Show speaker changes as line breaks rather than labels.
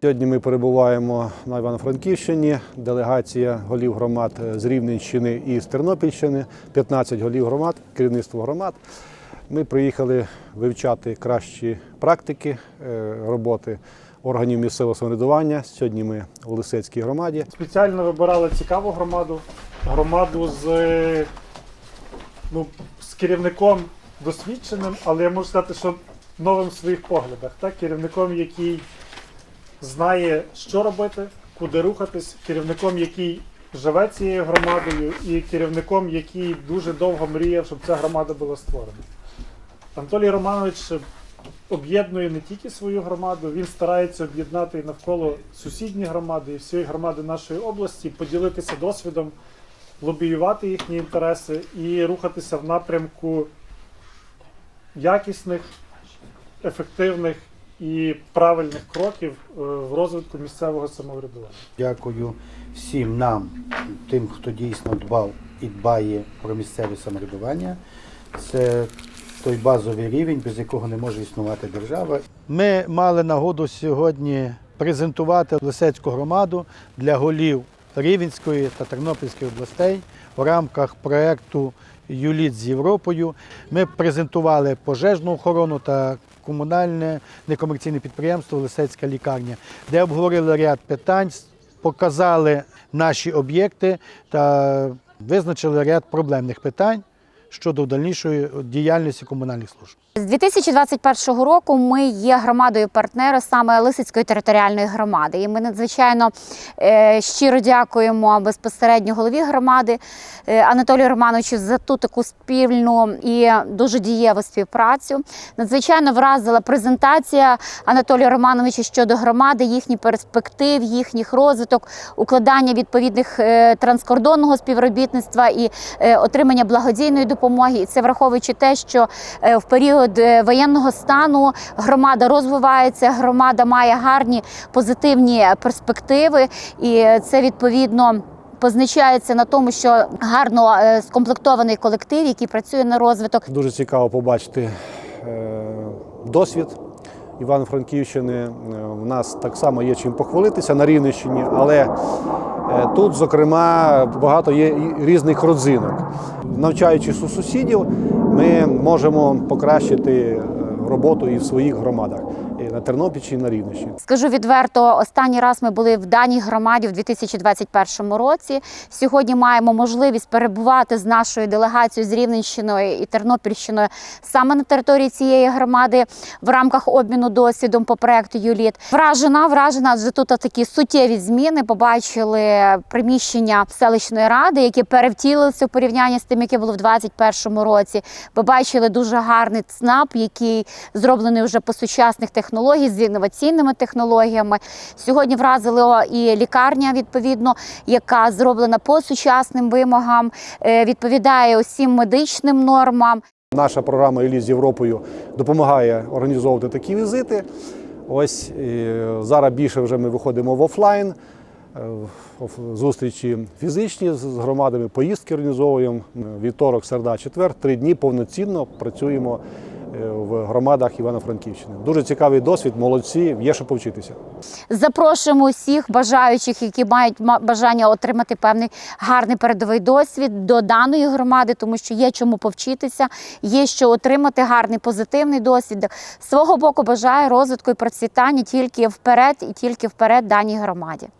Сьогодні ми перебуваємо на Івано-Франківщині. Делегація голів громад з Рівненщини і з Тернопільщини, 15 голів громад, керівництво громад. Ми приїхали вивчати кращі практики е, роботи органів місцевого самоврядування. Сьогодні ми у Лисецькій громаді.
Спеціально вибирали цікаву громаду, громаду з, е, ну, з керівником досвідченим, але я можу сказати, що новим в своїх поглядах. Так? Керівником, який знає, що робити, куди рухатись, керівником, який живе цією громадою, і керівником, який дуже довго мріяв, щоб ця громада була створена. Анатолій Романович об'єднує не тільки свою громаду, він старається об'єднати навколо сусідні громади і всієї громади нашої області, поділитися досвідом, лобіювати їхні інтереси і рухатися в напрямку якісних, ефективних і правильних кроків е, в розвитку місцевого самоврядування.
Дякую всім нам, тим, хто дійсно дбав і дбає про місцеве самоврядування. Це той базовий рівень, без якого не може існувати держава. Ми мали нагоду сьогодні презентувати Лисецьку громаду для голів Рівенської та Тернопільської областей у рамках проєкту Юліт з Європою. Ми презентували пожежну охорону та комунальне некомерційне підприємство Лисецька лікарня, де обговорили ряд питань, показали наші об'єкти та визначили ряд проблемних питань щодо дальнішої діяльності комунальних служб.
З 2021 року ми є громадою партнера саме Лисицької територіальної громади. І ми надзвичайно е, щиро дякуємо безпосередньо голові громади е, Анатолію Романовичу за ту таку спільну і дуже дієву співпрацю. Надзвичайно вразила презентація Анатолія Романовича щодо громади, їхніх перспектив, їхніх розвиток, укладання відповідних е, транскордонного співробітництва і отримання благодійної допомоги. І це враховуючи те, що е, в період е, воєнного стану громада розвивається, громада має гарні позитивні перспективи, і це відповідно. Позначається на тому, що гарно е, скомплектований колектив, який працює на розвиток.
Дуже цікаво побачити е, досвід Івано-Франківщини. в нас так само є чим похвалитися на Рівненщині, але е, тут, зокрема, багато є різних родзинок. Навчаючись у сусідів, ми можемо покращити е, роботу і в своїх громадах Тернопільщині, на Рівненщині.
Скажу відверто, останній раз ми були в даній громаді в 2021 році. Сьогодні маємо можливість перебувати з нашою делегацією з Рівненщиною і Тернопільщиною саме на території цієї громади в рамках обміну досвідом по проекту Юліт. Вражена, вражена, адже тут такі суттєві зміни. Побачили приміщення селищної ради, яке перевтілилося в порівнянні з тим, яке було в 2021 році. Побачили дуже гарний ЦНАП, який зроблений вже по сучасних технологій з інноваційними технологіями. Сьогодні вразили і лікарня, відповідно, яка зроблена по сучасним вимогам, е, відповідає усім медичним нормам.
Наша програма «Еліт з Європою допомагає організовувати такі візити. Ось зараз більше вже ми виходимо в офлайн. е, Зустрічі фізичні з громадами, поїздки організовуємо. Вівторок, середа, четвер, три дні повноцінно працюємо в громадах Івано-Франківщини. Дуже цікавий досвід, молодці, є що повчитися.
Запрошуємо усіх бажаючих, які мають бажання отримати певний гарний передовий досвід до даної громади, тому що є чому повчитися, є що отримати гарний позитивний досвід. Свого боку бажаю розвитку і процвітання тільки вперед і тільки вперед даній громаді.